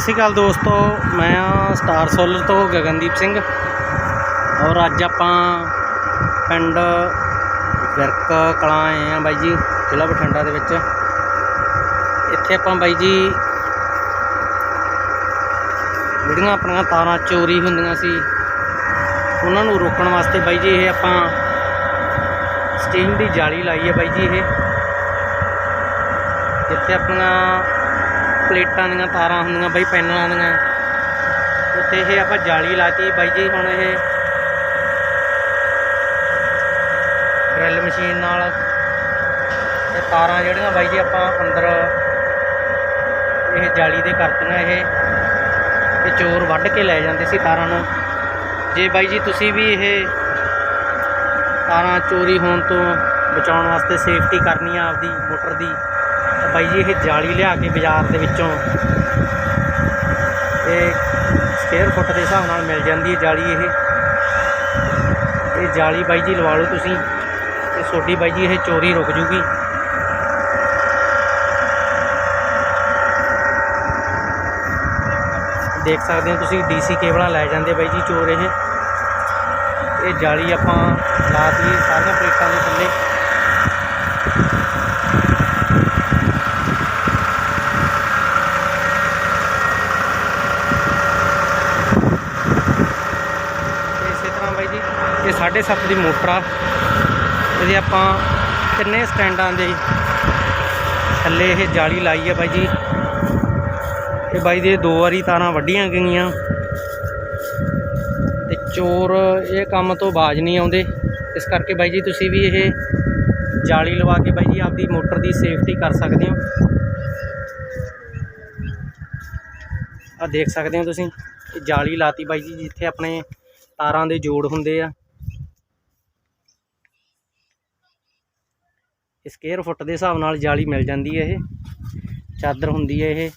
ਸਤਿ ਸ਼੍ਰੀ ਅਕਾਲ ਦੋਸਤੋ, ਮੈਂ ਆ ਸਟਾਰ ਸੋਲਰ ਤੋਂ ਗਗਨਦੀਪ ਸਿੰਘ। ਔਰ ਅੱਜ ਆਪਾਂ ਪਿੰਡ ਵਿਰਕ ਕਲਾਂ ਆਏ ਆ ਬਾਈ ਜੀ, ਜ਼ਿਲ੍ਹਾ ਬਠਿੰਡਾ ਦੇ ਵਿੱਚ। ਇੱਥੇ ਆਪਾਂ ਬਾਈ ਜੀ ਜਿਹੜੀਆਂ ਆਪਣੀਆਂ ਤਾਰਾਂ ਚੋਰੀ ਹੁੰਦੀਆਂ ਸੀ, ਉਹਨਾਂ ਨੂੰ ਰੋਕਣ ਵਾਸਤੇ ਬਾਈ ਜੀ ਇਹ ਆਪਾਂ ਸਟੀਮ ਦੀ ਜਾਲੀ ਲਾਈ ਹੈ ਬਾਈ ਜੀ ਇਹ। ਜਿੱਥੇ ਆਪਣੀਆਂ ਪਲੇਟਾਂ ਦੀਆਂ, ਤਾਰਾਂ ਹੁੰਦੀਆਂ, ਬਾਈ ਪੈਨਲਾਂ ਦੀਆਂ। ਉੱਤੇ ਇਹ ਆਪਾਂ ਜਾਲੀ ਲਾਤੀ, ਬਾਈ ਜੀ, ਹੁਣ ਇਹ ਡਰਿਲ ਮਸ਼ੀਨ ਨਾਲ ਇਹ ਤਾਰਾਂ ਜਿਹੜੀਆਂ ਬਾਈ ਜੀ ਆਪਾਂ ਅੰਦਰ ਇਹ ਜਾਲੀ ਦੇ ਕਰਤੀਆਂ ਇਹ ਤੇ ਚੋਰ ਵੱਢ ਕੇ ਲੈ ਜਾਂਦੇ ਸੀ ਤਾਰਾਂ ਨੂੰ। ਜੇ ਬਾਈ ਜੀ ਤੁਸੀਂ ਵੀ ਇਹ ਤਾਰਾਂ ਚੋਰੀ ਹੋਣ ਤੋਂ ਬਚਾਉਣ ਵਾਸਤੇ ਸੇਫਟੀ ਕਰਨੀ ਆ ਆਪਦੀ ਮੋਟਰ ਦੀ ਬਾਈ ਜੀ, ਇਹ ਜਾਲੀ ਲਿਆ ਕੇ ਬਾਜ਼ਾਰ ਦੇ ਵਿੱਚੋਂ। ਇਹ ਸਕੁਅਰ ਫੁੱਟ ਦੇ ਹਿਸਾਬ ਨਾਲ ਮਿਲ ਜਾਂਦੀ ਹੈ ਜਾਲੀ ਇਹ। ਇਹ ਜਾਲੀ ਬਾਈ ਜੀ ਲਵਾ ਲਓ ਤੁਸੀਂ, ਤੇ ਤੁਹਾਡੀ ਬਾਈ ਜੀ ਇਹ ਚੋਰੀ ਰੁਕ ਜੂਗੀ। ਦੇਖ ਸਕਦੇ ਹੋ ਤੁਸੀਂ ਡੀਸੀ ਕੇਬਲਾਂ ਲੈ ਜਾਂਦੇ ਬਾਈ ਜੀ ਚੋਰ ਇਹ। ਇਹ ਜਾਲੀ ਆਪਾਂ ਲਾਤੀ ਸਾਰੀਆਂ ਪਲੇਟਾਂ ਦੇ ਥੱਲੇ ਤੇ ਇਸੇ ਤਰ੍ਹਾਂ ਬਾਈ ਜੀ ਇਹ 7.5 ਦੀ ਮੋਟਰ ਆ। ਇਹਦੇ ਆਪਾਂ ਤਿੰਨੇ ਸਟੈਂਡਾਂ ਦੇ ਥੱਲੇ ਇਹ ਜਾਲੀ ਲਾਈ ਹੈ ਬਾਈ ਜੀ। ਇਹ ਬਾਈ ਦੇ ਦੋ ਵਾਰੀ ਤਾਰਾਂ ਵੱਢੀਆਂ ਗਈਆਂ। ਤੇ ਚੋਰ ਇਹ ਕੰਮ ਤੋਂ ਬਾਜ ਨਹੀਂ ਆਉਂਦੇ। ਇਸ ਕਰਕੇ ਬਾਈ ਜੀ, ਤੁਸੀਂ ਵੀ ਇਹ ਜਾਲੀ ਲਵਾ ਕੇ ਬਾਈ ਜੀ ਆਪਦੀ ਮੋਟਰ ਦੀ ਸੇਫਟੀ ਕਰ ਸਕਦੇ ਹੋ। ਆ ਦੇਖ ਸਕਦੇ ਹੋ ਤੁਸੀਂ, ਇਹ ਜਾਲੀ ਲਾਤੀ ਬਾਈ ਜੀ, ਜਿੱਥੇ ਆਪਣੇ ਤਾਰਾਂ ਦੇ ਜੋੜ ਹੁੰਦੇ ਆ। ਸਕੁਅਰ ਫੁੱਟ ਦੇ ਹਿਸਾਬ ਨਾਲ ਜਾਲੀ ਮਿਲ ਜਾਂਦੀ ਹੈ ਇਹ। ਚਾਦਰ ਹੁੰਦੀ ਹੈ ਇਹ।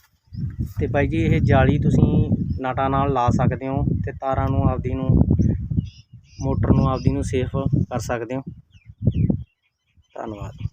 ਤੇ ਬਾਈ ਜੀ, ਇਹ ਜਾਲੀ ਤੁਸੀਂ ਨਾਟਾਂ ਨਾਲ ਲਾ ਸਕਦੇ ਹੋ ਤੇ ਤਾਰਾਂ ਨੂੰ ਆਪਦੀ ਨੂੰ, ਮੋਟਰ ਨੂੰ ਆਪਦੀ ਨੂੰ ਸੇਫ ਕਰ ਸਕਦੇ ਹੋ। ਧੰਨਵਾਦ।